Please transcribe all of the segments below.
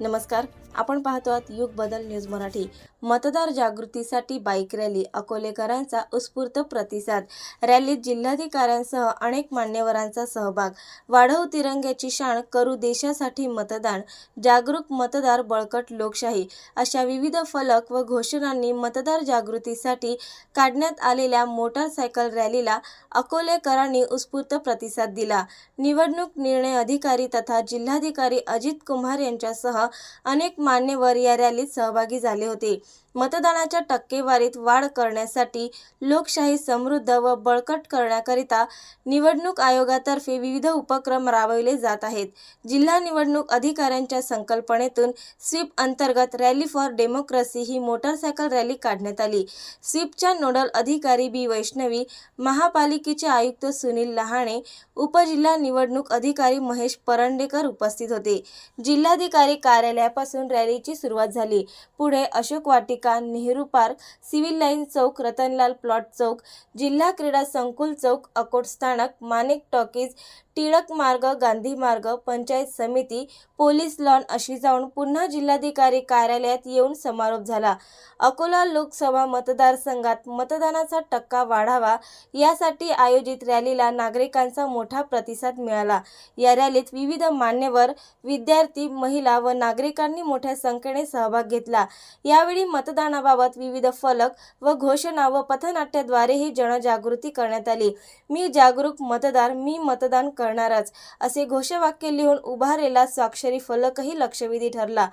नमस्कार. आपण पाहतो आहात युग बदल न्यूज मराठी. मतदार जागृतीसाठी बाईक रॅली अकोलेकरांचा उत्स्फूर्त प्रतिसाद. रॅलीत जिल्हाधिकाऱ्यांसह अनेक मान्यवरांचा सहभाग. वाढव तिरंग्याची शाण करू देशासाठी मतदान. जागरूक मतदार बळकट लोकशाही. अशा विविध फलक व घोषणांनी मतदार जागृतीसाठी काढण्यात आलेल्या मोटारसायकल रॅलीला अकोलेकरांनी उत्स्फूर्त प्रतिसाद दिला. निवडणूक निर्णय अधिकारी तथा जिल्हाधिकारी अजित कुमार यांच्यासह अनेक मान्यवर या रॅलीत सहभागी झाले होते. मतदानाच्या टक्केवारीत वाढ करण्यासाठी लोकशाही समृद्ध व बळकट करण्याकरिता निवडणूक आयोगातर्फे विविध उपक्रम राबविले जात आहेत. जिल्हा निवडणूक अधिकाऱ्यांच्या संकल्पनेतून स्वीप अंतर्गत रॅली फॉर डेमोक्रेसी ही मोटारसायकल रॅली काढण्यात आली. स्वीपच्या नोडल अधिकारी बी. वैष्णवी महापालिकेचे आयुक्त सुनील लहाणे उपजिल्हा निवडणूक अधिकारी महेश परंडेकर उपस्थित होते. जिल्हाधिकारी कार्यालयापासून रॅलीची सुरुवात झाली. पुढे Ashok Vatika Nehru park civil line चौक रतनलाल प्लॉट चौक जिल्हा क्रीडा संकुल चौक अकोट स्थानक माणिक टॉकीज टिळक मार्ग गांधी मार्ग पंचायत समिती पोलीस लॉन अशी जाऊन पुन्हा जिल्हाधिकारी कार्यालयात येऊन समारोप झाला. अकोला लोकसभा मतदारसंघात मतदानाचा टक्का वाढावा यासाठी आयोजित रॅलीला नागरिकांचा मोठा प्रतिसाद मिळाला. या रॅलीत विविध मान्यवर विद्यार्थी महिला व नागरिकांनी मोठ्या संख्येने सहभाग घेतला. यावेळी मतदानाबाबत विविध फलक व घोषणा व पथनाट्याद्वारे ही जनजागृती करण्यात आली. मी जागरूक मतदार मी मतदान करणारच असे घोषवाक्य लिहून उभारलेला स्वाक्षरी फलकही लक्षवेधी ठरला.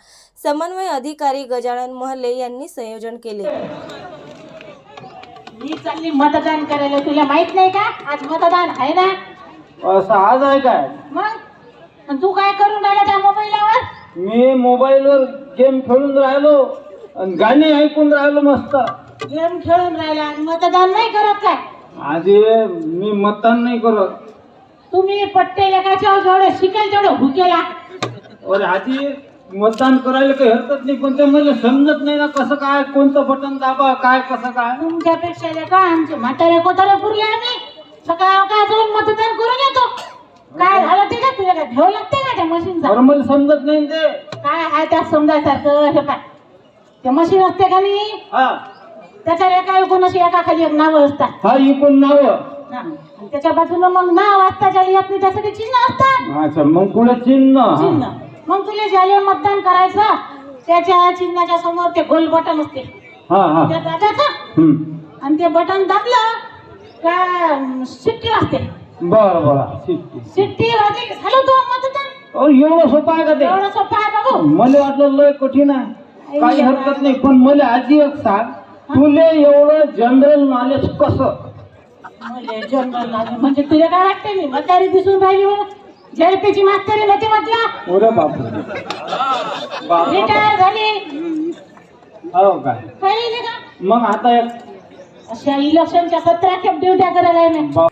समन्वय अधिकारी गजानन महले यांनी संयोजन केले. मी चालली मतदान करायला तुला माहीत नाही का? आज मतदान आहे ना? असं आज आहे काय? मग? तू काय करून राहिला त्या मोबाईलवर? मी मोबाईलवर गेम खेळून राहिलो आणि गाणी ऐकून राहिलो मस्त. गेम खेळून राहिला आणि मतदान नाही करत काय? आधी मी मतदान नाही करत. तुम्ही पट्टे एकाच्या जेवढं शिकेल तेवढं हुकेला. अरे आधी मतदान करायला काही हरकत नाही पण ते मला समजत नाही ना कसं काय कोणतं बटन दाबा काय कसं काय. तुमच्यापेक्षा लेका आमचे म्हातारे कोतारे पुरले आम्ही. सकाळ काय जाऊन मतदान करून येतो. काय झालं ते का काय ठेव लागते का त्या मशीनचा अरे मला समजत नाही ते. काय आहे त्या समजायसारखं? हे काय? ते मशीन असते का नाही? हा. त्याच्या एका एकूण अशी एका खाली एक नावं असतात. हा इकून नाव. हा. आणि त्याच्या बाजूला मग नाव वाचता येत नाही त्यासाठी चिन्ह असतात. अच्छा मग पुढे चिन्ह. चिन्ह. मग तुला ज्याला मतदान करायचं त्याच्या चिन्हाच्या समोर ते गोल बटन असते. हा हा. त्या हम्म. आणि ते बटन दाबलं का शिट्टी वाजते. बरं बरं. शिट्टी. शिट्टी की झालं तो मतदान? एवढं सोपं आहे का ते? एवढं सोपं आहे बघू. मला वाटलं लय कठीण आहे. काही हरकत नाही पण मला आजी एक सांग तुले एवढं जनरल नॉलेज कसं? जनरल नॉलेज म्हणजे तुला काय वाटते मी? म्हातारी दिसून राहिली म्हणून? झेडपीची मास्तरी नव्हती म्हटलं? अरे बापरे. बाप रिटायर झाली. हो काय काही नाही का? मग आता एक अशा इलेक्शनच्या सतरा खेप ड्युट्या करायला आहे मी बाप